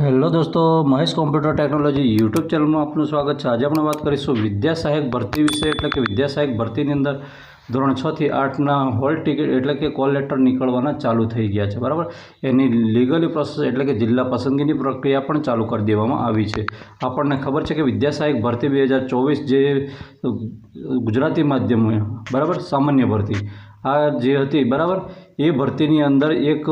Hello દોસ્તો, Mahesh computer technology YouTube ચેનલમાં આપનું સ્વાગત છે. આજે આપણે વાત કરીશું વિદ્યા સહાયક ભરતી વિશે, એટલે કે વિદ્યા સહાયક ભરતીની અંદર ધોરણ છ થી આઠના હોલ ટિકિટ, એટલે કે કોલ લેટર નીકળવાના ચાલુ થઈ ગયા છે, બરાબર? એની લીગલી પ્રોસેસ, એટલે કે જિલ્લા પસંદગીની પ્રક્રિયા પણ ચાલુ કરી દેવામાં આવી છે. આપણને ખબર છે કે વિદ્યા સહાયક ભરતી બે હજાર ચોવીસ જે ગુજરાતી માધ્યમ બરાબર? સામાન્ય ભરતી. આ જે હતી, બરાબર? એ ભરતીની અંદર એક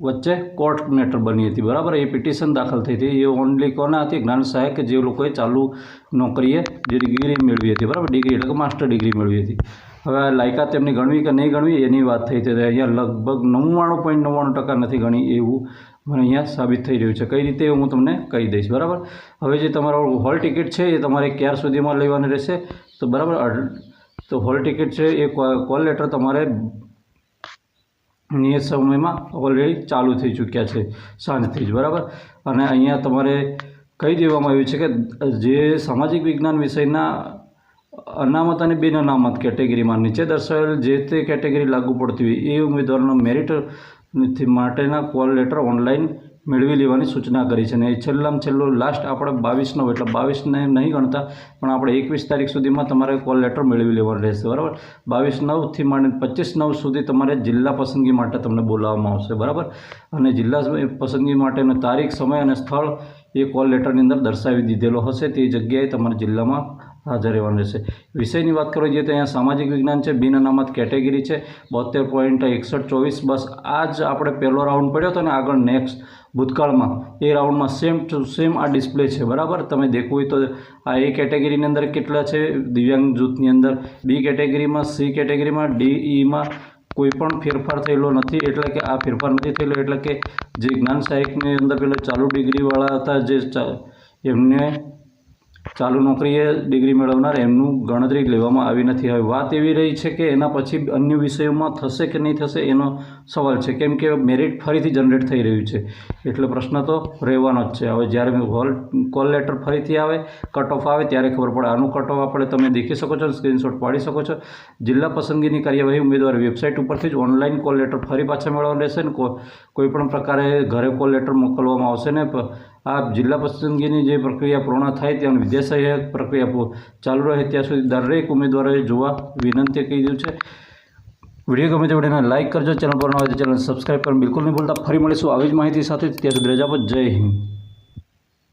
વચ્ચે કોર્ટ મેટર બની હતી, બરાબર? એ પિટિશન દાખલ થઈ હતી. એ ઓનલી કોના હતી? જ્ઞાન સહાયક, જે લોકોએ ચાલુ નોકરીએ જે ડિગ્રી મેળવી હતી, બરાબર? ડિગ્રી એટલે કે માસ્ટર ડિગ્રી મેળવી હતી. હવે આ લાયકાત તેમની ગણવી કે નહીં ગણવી, એની વાત થઈ હતી. અહીંયા લગભગ નવ્વાણું પોઈન્ટ નવ્વાણું ટકા નથી ગણી એવું મને અહીંયા સાબિત થઈ રહ્યું છે. કઈ રીતે હું તમને કહી દઈશ, બરાબર? હવે જે તમારો હોલ ટિકિટ છે, એ તમારે ક્યાર સુધીમાં લેવાની રહેશે? તો બરાબર તો હોલ ટિકિટ છે, એ કોલ લેટર તમારે નિયત સમયમાં ઓલરેડી ચાલુ થઈ ચૂક્યા છે સાંજથી જ, બરાબર? અને અહીંયા તમારે કહી દેવામાં આવ્યું છે કે જે સામાજિક વિજ્ઞાન વિષયના અનામત અને બિન અનામત કેટેગરીમાં નીચે દર્શાવેલ જે તે કેટેગરી લાગુ પડતી હોય એ ઉમેદવારોના મેરિટ માટેના કોલ લેટર ઓનલાઈન મેળવી લેવાની સૂચના કરી છે. અને છેલ્લામાં છેલ્લું લાસ્ટ આપણે બાવીસ નવ એટલે બાવીસને નહીં ગણતા, પણ આપણે એકવીસ તારીખ સુધીમાં તમારે કોલ લેટર મેળવી લેવાનું રહેશે. બરાબર? બાવીસ નવથી માંડીને પચીસ નવ સુધી તમારે જિલ્લા પસંદગી માટે તમને બોલાવવામાં આવશે. બરાબર? અને જિલ્લા પસંદગી માટેનો તારીખ, સમય અને સ્થળ એ કોલ લેટરની અંદર દર્શાવી દીધેલો હશે. તે જગ્યાએ તમારા જિલ્લામાં હાજર રહેવાનું રહેશે. વિષયની વાત કરવા જઈએ તો અહીંયા સામાજિક વિજ્ઞાન છે, બિન અનામત કેટેગરી છે, બોતેર પોઈન્ટ એકસઠ ચોવીસ. બસ આ જ આપણે પહેલો રાઉન્ડ પડ્યો હતો ને આગળ નેક્સ્ટ ભૂતકાળમાં એ રાઉન્ડમાં સેમ ટુ સેમ આ ડિસ્પ્લે છે, બરાબર? તમે દેખવું હોય તો આ એ કેટેગરીની અંદર કેટલા છે? દિવ્યાંગ જૂથની અંદર. બી કેટેગરીમાં સી કેટેગરીમાં ડી ઈમાં કોઈ પણ ફેરફાર થયેલો નથી. એટલે કે આ ફેરફાર નથી થયેલો. એટલે કે જે જ્ઞાન સહાયકની અંદર પેલા ચાલુ ડિગ્રીવાળા હતા, જે એમને ચાલુ નોકરીએ ડિગ્રી મેળવનાર એમનું ગણતરી લેવામાં આવી નથી. હવે વાત એવી રહી છે કે એના પછી અન્ય વિષયોમાં થશે કે નહીં થશે એનો સવાલ છે. કેમ કે મેરિટ ફરીથી જનરેટ થઈ રહ્યું છે. એટલે પ્રશ્ન તો રહેવાનો જ છે. હવે જ્યારે હોલ, કોલ લેટર ફરીથી આવે, કટ ઓફ આવે, ત્યારે ખબર પડે આનું કટ ઓફ આપણે તમે દેખી શકો છો સ્ક્રીનશોટ પાડી શકો છો. જિલ્લા પસંદગીની કાર્યવાહી ઉમેદવાર વેબસાઇટ ઉપરથી જ ઓનલાઈન કોલ લેટર ફરી પાછા મેળવવાનું રહેશે ને કોઈ પણ પ્રકારે ઘરે કોલ લેટર મોકલવામાં આવશે ને આ જિલ્લા પસંદગીની જે પ્રક્રિયા પૂર્ણ થાય ત્યાં વિદ્યાસહાયક પ્રક્રિયા પૂ- ચાલુ રહે ત્યાં સુધી દરેક ઉમેદવારોએ જોવા વિનંતી કીધું છે. વીડિયો ગમે તે વિડીયોને લાઇક કરજો, ચેનલ પર ન હોય તો ચેનલ સબસ્ક્રાઈબ કરવાનું બિલકુલ નહીં ભૂલતા. ફરી મળીશું આવી જ માહિતી સાથે. ત્યાં સુધી રજા પર જય હિન્દ.